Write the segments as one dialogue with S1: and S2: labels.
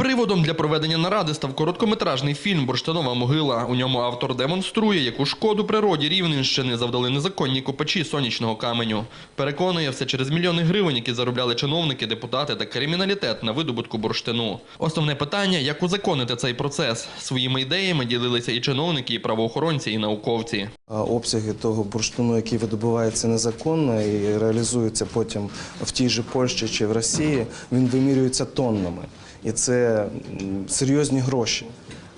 S1: Приводом для проведення наради став короткометражний фільм Бурштинова могила. У ньому автор демонструє, яку шкоду природі Рівненщини завдали незаконні копачі сонячного каменю. Переконує все через мільйони гривень, які заробляли чиновники, депутати та криміналітет на видобутку бурштину. Основне питання як узаконити цей процес. Своїми ідеями ділилися і чиновники, і правоохоронці, і науковці.
S2: Обсяги того бурштину, який видобувається незаконно і реалізується потім в тій же Польщі чи в Росії, він вимірюється тоннами. І це серйозні гроші.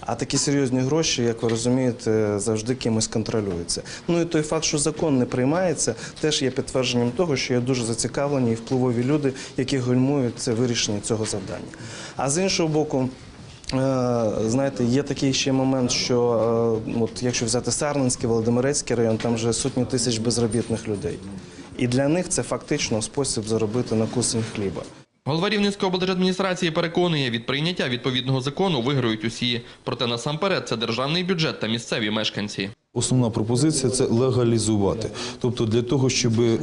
S2: А такі серйозні гроші, як ви розумієте, завжди кимось контролюються. Ну і той факт, що закон не приймається, теж є підтвердженням того, що є дуже зацікавлені і впливові люди, які гальмують це вирішення цього завдання. А з іншого боку, Е, Знаєте, є такий ще момент, що е, от якщо взяти Сарненський, Володимирецький район, там вже сотні тисяч безробітних людей. І для них це фактично спосіб заробити на кусень хліба.
S1: Голова Рівненської облдержадміністрації переконує, від прийняття відповідного закону виграють усі. Проте насамперед це державний бюджет та місцеві мешканці.
S3: Основна пропозиція це легалізувати. Тобто для того, щоб, е,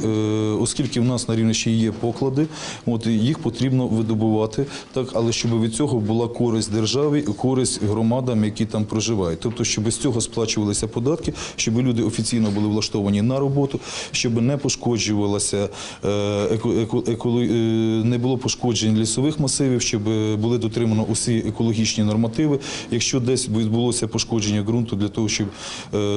S3: оскільки в нас на рівні ще є поклади, от їх потрібно видобувати, так, але щоб від цього була користь державі користь громадам, які там проживають. Тобто, щоб з цього сплачувалися податки, щоб люди офіційно були влаштовані на роботу, щоб не пошкоджувалося е, еко, е, не було пошкоджень лісових масивів, щоб були дотримано усі екологічні нормативи. Якщо десь відбулося пошкодження ґрунту, для того, щоб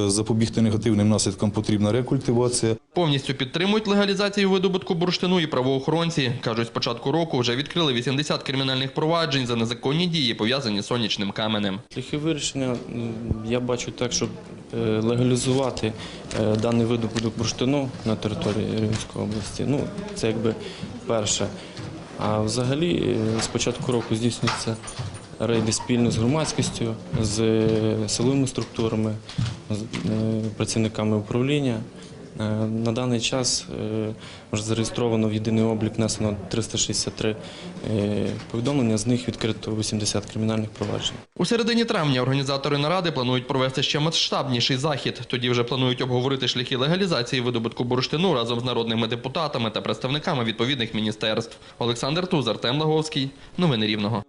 S3: запобігти негативним наслідкам, потрібна рекультивація.
S1: Повністю підтримують легалізацію видобутку бурштину і правоохоронці. Кажуть, з початку року вже відкрили 80 кримінальних проваджень за незаконні дії, пов'язані з сонячним каменем.
S4: Шляхи вирішення я бачу так, щоб е, легалізувати е, даний видобуток бурштину на території Рівненської області. Ну, це якби перше. А взагалі е, з початку року здійснюються рейди спільно з громадськістю, з е, силовими структурами, з е, працівниками управління. Е, На даний час вже зареєстровано в єдиний облік внесено 363 е, повідомлення, з них відкрито 80 кримінальних проваджень.
S1: У середині травня організатори наради планують провести ще масштабніший захід. Тоді вже планують обговорити шляхи легалізації видобутку бурштину разом з народними депутатами та представниками відповідних міністерств. Олександр Туз, Артем Лаговський. Новини Рівного.